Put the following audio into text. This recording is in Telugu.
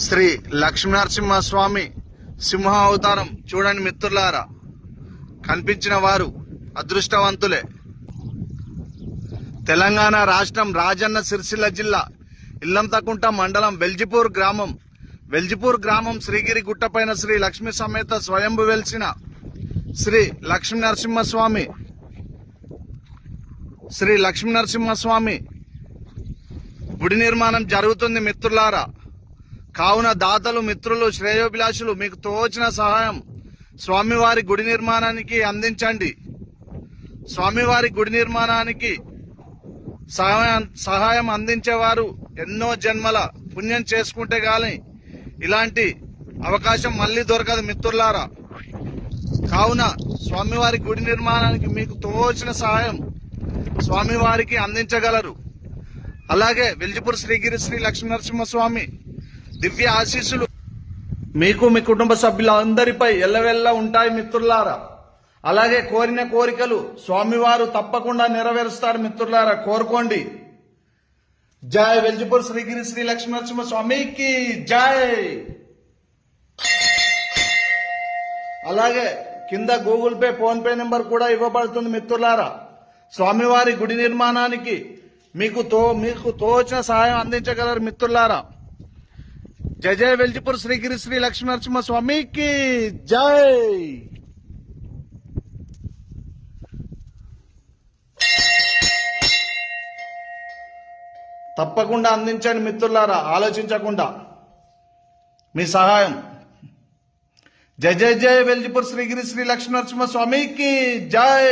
శ్రీ లక్ష్మీనరసింహస్వామి సింహ అవతారం చూడండి మిత్రులారా. కనిపించిన వారు అదృష్టవంతులే. తెలంగాణ రాష్ట్రం రాజన్న సిరిసిల్ల జిల్లా ఇల్లంతకుంట మండలం వెల్జిపూర్ గ్రామం. వెల్జిపూర్ గ్రామం శ్రీగిరి గుట్టపైన శ్రీ లక్ష్మీ సమేత స్వయంభు వెలిసిన శ్రీ లక్ష్మీ నరసింహస్వామి శ్రీ లక్ష్మీ నరసింహస్వామి గుడి నిర్మాణం జరుగుతుంది మిత్రులారా. కావున దాతలు మిత్రులు శ్రేయోభిలాషులు మీకు తోచిన సహాయం స్వామివారి గుడి నిర్మాణానికి అందించండి. స్వామివారి గుడి నిర్మాణానికి సహాయం సహాయం అందించేవారు ఎన్నో జన్మల పుణ్యం చేసుకుంటే గాని ఇలాంటి అవకాశం మళ్ళీ దొరకదు మిత్రులారా. కావున స్వామివారి గుడి నిర్మాణానికి మీకు తోచిన సహాయం స్వామివారికి అందించగలరు. అలాగే వెల్జిపూర్ శ్రీగిరి శ్రీ లక్ష్మీనరసింహస్వామి దివ్య ఆశీస్సులు. మీకు మీ కుటుంబ సభ్యులందరిపై ఎల్లవెల్ల ఉంటాయి మిత్రులారా. అలాగే కోరిన కోరికలు స్వామివారు తప్పకుండా నెరవేరుస్తారు మిత్రులారా. కోరుకోండి. జై వెల్జిపూర్ శ్రీగిరి శ్రీ లక్ష్మీనరసింహ స్వామికి జై. అలాగే కింద Google Pay PhonePe number కూడా ఇవ్వబడుతుంది మిత్రులారా. స్వామివారి గుడి నిర్మాణానికి మీకు తో మీకు తోచిన సహాయం అందించగలరు మిత్రులారా. జయ జయ వెల్జిపూర్ శ్రీగిరి శ్రీ లక్ష్మీ నరసింహ స్వామికి జై. తప్పకుండా అందించండి మిత్రులారా ఆలోచించకుండా. మీ సహాయం. జయ జయ జయ వెల్జిపూర్ శ్రీగిరి శ్రీ లక్ష్మీ నరసింహ స్వామికి జై.